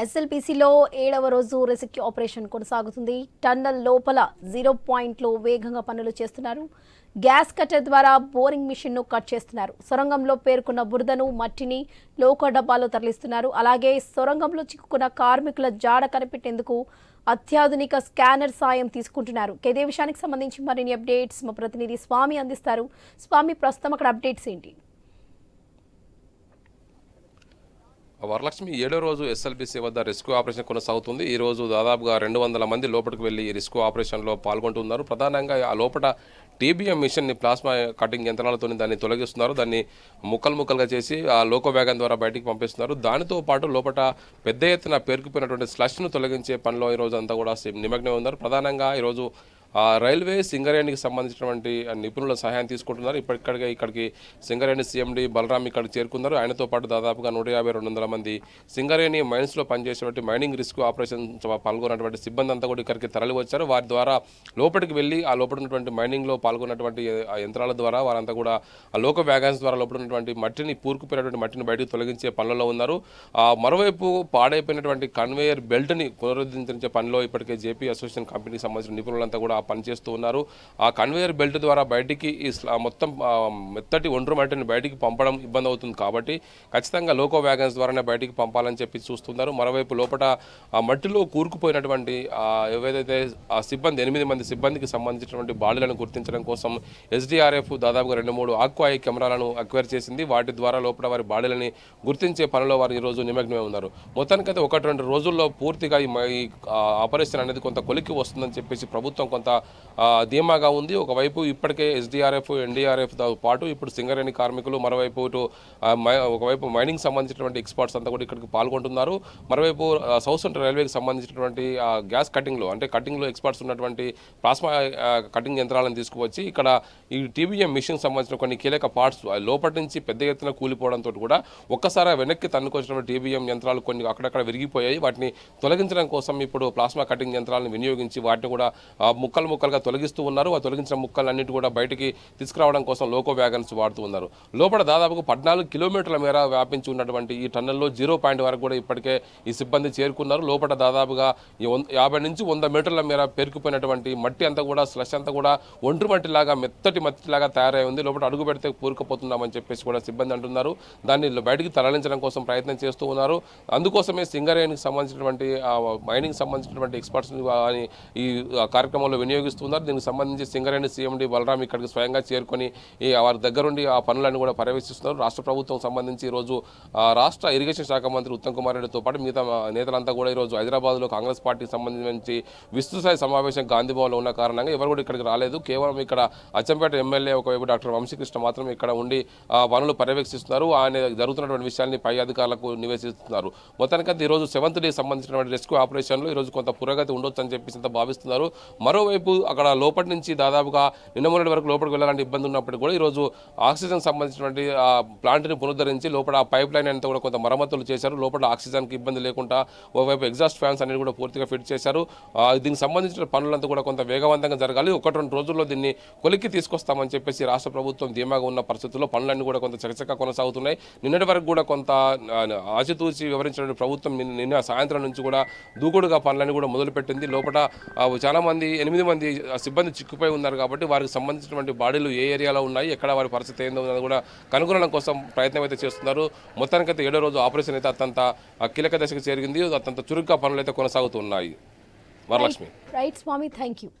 ఎస్ఎల్పిసిలో ఏడవ రోజు rescue operation కొనసాగుతుంది. టన్నల్ లోపల జీరో పాయింట్లో వేగంగా పనులు చేస్తున్నారు. గ్యాస్ కట్టర్ ద్వారా బోరింగ్ మిషన్ను కట్ చేస్తున్నారు. సొరంగంలో పేర్కొన్న బురదను మట్టిని లోక డబ్బాలో తరలిస్తున్నారు. అలాగే సొరంగంలో చిక్కుకున్న కార్మికుల జాడ కనిపెట్టేందుకు అత్యాధునిక స్కానర్ సాయం తీసుకుంటున్నారు. ఇదే విషయానికి సంబంధించి మరిన్ని అప్డేట్స్ మా ప్రతినిధి స్వామి అందిస్తారు. స్వామి ప్రస్తుతం అక్కడ అప్డేట్స్ ఏంటి? వరలక్ష్మి ఏడో రోజు ఎస్ఎల్బిసి వద్ద రెస్క్యూ ఆపరేషన్ కొనసాగుతుంది. ఈ రోజు దాదాపుగా రెండు వందల మంది లోపలికి వెళ్ళి ఈ రెస్క్యూ ఆపరేషన్లో పాల్గొంటున్నారు. ప్రధానంగా ఆ లోపల టీబీఎం మిషన్ని ప్లాస్మా కటింగ్ యంత్రాలతో దాన్ని తొలగిస్తున్నారు. దాన్ని ముక్కలు ముక్కలుగా చేసి ఆ లోకో వ్యాగన్ ద్వారా బయటికి పంపిస్తున్నారు. దానితో పాటు లోపల పెద్ద ఎత్తున పేరుకుపోయినటువంటి స్లష్ను తొలగించే పనిలో ఈ రోజు అంతా కూడా నిమగ్నం ఉన్నారు. ప్రధానంగా ఈరోజు ఆ రైల్వే సింగరేణికి సంబంధించినటువంటి నిపుణుల సహాయం తీసుకుంటున్నారు. ఇప్పటికడిగా ఇక్కడికి సింగరేణి సీఎండి బలరాం ఇక్కడికి చేరుకున్నారు. ఆయనతో పాటు దాదాపుగా నూట యాభై రెండు వందల మంది సింగరేణి మైన్స్లో పనిచేసేటువంటి మైనింగ్ రిస్క్ ఆపరేషన్ పాల్గొన్నటువంటి సిబ్బంది అంతా కూడా ఇక్కడికి తరలి వచ్చారు. వారి ద్వారా లోపలికి వెళ్ళి ఆ లోపల ఉన్నటువంటి మైనింగ్లో పాల్గొన్నటువంటి ఆ యంత్రాల ద్వారా వారంతా కూడా ఆ లోక వ్యాగన్స్ ద్వారా లోపల ఉన్నటువంటి మట్టిని పూరుకుపోయినటువంటి మట్టిని బయటకు తొలగించే పనులలో ఉన్నారు. ఆ మరోవైపు పాడైపోయినటువంటి కన్వేయర్ బెల్ట్ని పునరుద్ధరించే పనిలో ఇప్పటికే జేపీ అసోసియేషన్ కంపెనీకి సంబంధించిన నిపుణులంతా కూడా పనిచేస్తూ పని చేస్తూ ఉన్నారు. ఆ కన్వేయర్ బెల్ట్ ద్వారా బయటికి ఈ మొత్తం మెత్తటి ఒండ్రు మట్టిని బయటికి పంపడం ఇబ్బంది అవుతుంది కాబట్టి ఖచ్చితంగా లోకో వ్యాగన్స్ ద్వారానే బయటికి పంపాలని చెప్పి చూస్తున్నారు. మరోవైపు లోపల ఆ మట్టిలో కూరుకుపోయినటువంటి ఆ, ఏవైతే ఆ సిబ్బంది ఎనిమిది మంది సిబ్బందికి సంబంధించినటువంటి బాడీలను గుర్తించడం కోసం ఎస్డీఆర్ఎఫ్ దాదాపుగా రెండు మూడు ఆక్వాయి కెమెరాలను అక్వైర్ చేసింది. వాటి ద్వారా లోపల వారి బాడీలని గుర్తించే పనిలో వారు ఈరోజు నిమగ్నమై ఉన్నారు. మొత్తానికైతే ఒకటి రెండు రోజుల్లో పూర్తిగా ఈ ఆపరేషన్ అనేది కొంత కొలిక్కి వస్తుందని చెప్పేసి ప్రభుత్వం కొంత ధీమాగా ఉంది. ఒకవైపు ఇప్పటికే ఎస్డీఆర్ఎఫ్ ఎన్డీఆర్ఎఫ్తో పాటు ఇప్పుడు సింగరేణి కార్మికులు మరోవైపు ఇటు మై- ఒకవైపు మైనింగ్ సంబంధించినటువంటి ఎక్స్పర్ట్స్ అంతా కూడా ఇక్కడికి పాల్గొంటున్నారు. మరోవైపు సౌత్ సెంట్రల్ రైల్వేకి సంబంధించినటువంటి గ్యాస్ కటింగ్లో అంటే కటింగ్లో ఎక్స్పర్ట్స్ ఉన్నటువంటి ప్లాస్మా కటింగ్ యంత్రాలను తీసుకువచ్చి ఇక్కడ ఈ టీబీఎం మిషన్ సంబంధించిన కొన్ని కీలక పార్ట్స్ లోపటి నుంచి పెద్ద ఎత్తున కూలిపోవడంతో కూడా ఒక్కసారి వెనక్కి తన్నుకొచ్చినటువంటి టీబీఎం యంత్రాలు కొన్ని అక్కడక్కడ విరిగిపోయాయి. వాటిని తొలగించడం కోసం ఇప్పుడు ప్లాస్మా కటింగ్ యంత్రాలను వినియోగించి వాటిని కూడా ముక్కలు ముక్కలు ముక్కలుగా తొలగిస్తూ ఉన్నారు. ఆ తొలగించిన ముక్కలన్నిటి కూడా బయటికి తీసుకురావడం కోసం లోకో వ్యాగన్స్ వాడుతూ ఉన్నారు. లోపల దాదాపుగా పద్నాలుగు కిలోమీటర్ల మేర వ్యాపించి ఉన్నటువంటి ఈ టన్నెల్లో జీరో పాయింట్ వరకు కూడా ఇప్పటికే ఈ సిబ్బంది చేరుకున్నారు. లోపల దాదాపుగా యాభై నుంచి వంద మీటర్ల మేర పేరుకుపోయినటువంటి మట్టి అంతా కూడా స్లష్ అంతా కూడా ఒండ్రు మట్టిలాగా మెత్తటి మట్టిలాగా తయారై ఉంది లోపల అడుగు పెడితే పూరుకుపోతున్నామని చెప్పేసి కూడా సిబ్బంది అంటున్నారు. దాన్ని బయటికి తరలించడం కోసం ప్రయత్నం చేస్తూ ఉన్నారు. అందుకోసమే సింగరేణికి సంబంధించినటువంటి మైనింగ్ సంబంధించినటువంటి ఎక్స్పర్ట్స్ అని ఈ కార్యక్రమంలో కార్యక్రమంలో వినియోగిస్తున్నారు. దీనికి సంబంధించి సింగరేణి సీఎండి బలరాం ఇక్కడికి స్వయంగా చేరుకొని వారి దగ్గరుండి ఆ పనులను కూడా పర్యవేక్షిస్తున్నారు. రాష్ట్ర ప్రభుత్వం సంబంధించి ఈరోజు రాష్ట్ర ఇరిగేషన్ శాఖ మంత్రి ఉత్తమ్ కుమార్ రెడ్డితో పాటు మిగతా నేతలంతా కూడా ఈరోజు హైదరాబాద్లో కాంగ్రెస్ పార్టీకి సంబంధించి విస్తృతస్థాయి సమావేశం గాంధీభవన్లో ఉన్న కారణంగా ఎవరు కూడా ఇక్కడికి రాలేదు. కేవలం ఇక్కడ అచ్చంపేట ఎమ్మెల్యే ఒకవైపు డాక్టర్ వంశీకృష్ణ మాత్రం ఇక్కడ ఉండి ఆ పనులు పర్యవేక్షిస్తున్నారు. ఆయన జరుగుతున్నటువంటి విషయాన్ని పై అధికారులకు నివేశిస్తున్నారు మొత్తానికైతే ఈరోజు సెవెంత్ డే సంబంధించినటువంటి రెస్క్యూ ఆపరేషన్లో ఈరోజు కొంత పురోగతి ఉండొచ్చు అని చెప్పేసి భావిస్తున్నారు. మరోవైపు అక్కడ లోపటి నుంచి దాదాపుగా నిన్న మొన్నటి వరకు లోపలికి వెళ్ళాలంటే ఇబ్బంది ఉన్నప్పటికీ కూడా ఈరోజు ఆక్సిజన్ సంబంధించినటువంటి ఆ ప్లాంట్ని పునరుద్ధరించి లోపల ఆ పైప్ లైన్ అంతా కూడా కొంత మరమ్మతులు చేశారు. లోపల ఆక్సిజన్కి ఇబ్బంది లేకుండా ఓవైపు ఎగ్జాస్ట్ ఫ్యాన్స్ అనేది కూడా పూర్తిగా ఫిట్ చేశారు. దీనికి సంబంధించిన పనులంతా కూడా కొంత వేగవంతంగా జరగాలి. ఒకటి రెండు రోజుల్లో దీన్ని కొలిక్కి తీసుకొస్తామని చెప్పేసి రాష్ట్ర ప్రభుత్వం ధీమాగా ఉన్న పరిస్థితుల్లో పనులన్నీ కూడా కొంత చకచకా కొనసాగుతున్నాయి. నిన్నటి వరకు కూడా కొంత ఆచితూచి వివరించిన ప్రభుత్వం నిన్న నిన్న సాయంత్రం నుంచి కూడా దూకుడుగా పనులన్నీ కూడా మొదలుపెట్టింది. లోపల చాలామంది చాలా మంది ఎనిమిది మంది సిబ్బంది చిక్కుపోయి ఉన్నారు కాబట్టి వారికి సంబంధించినటువంటి బాడీలు ఏ ఏరియాలో ఉన్నాయి ఎక్కడ వారి పరిస్థితి ఏందో ఉన్నది కూడా కనుగొనడం కోసం ప్రయత్నం అయితే చేస్తున్నారు. మొత్తానికైతే ఏడో రోజు ఆపరేషన్ అయితే అత్యంత కీలక దశకు చేరింది. అత్యంత చురుగ్గా పనులు అయితే కొనసాగుతున్నాయి. Varalakshmi. Right Swamy thank you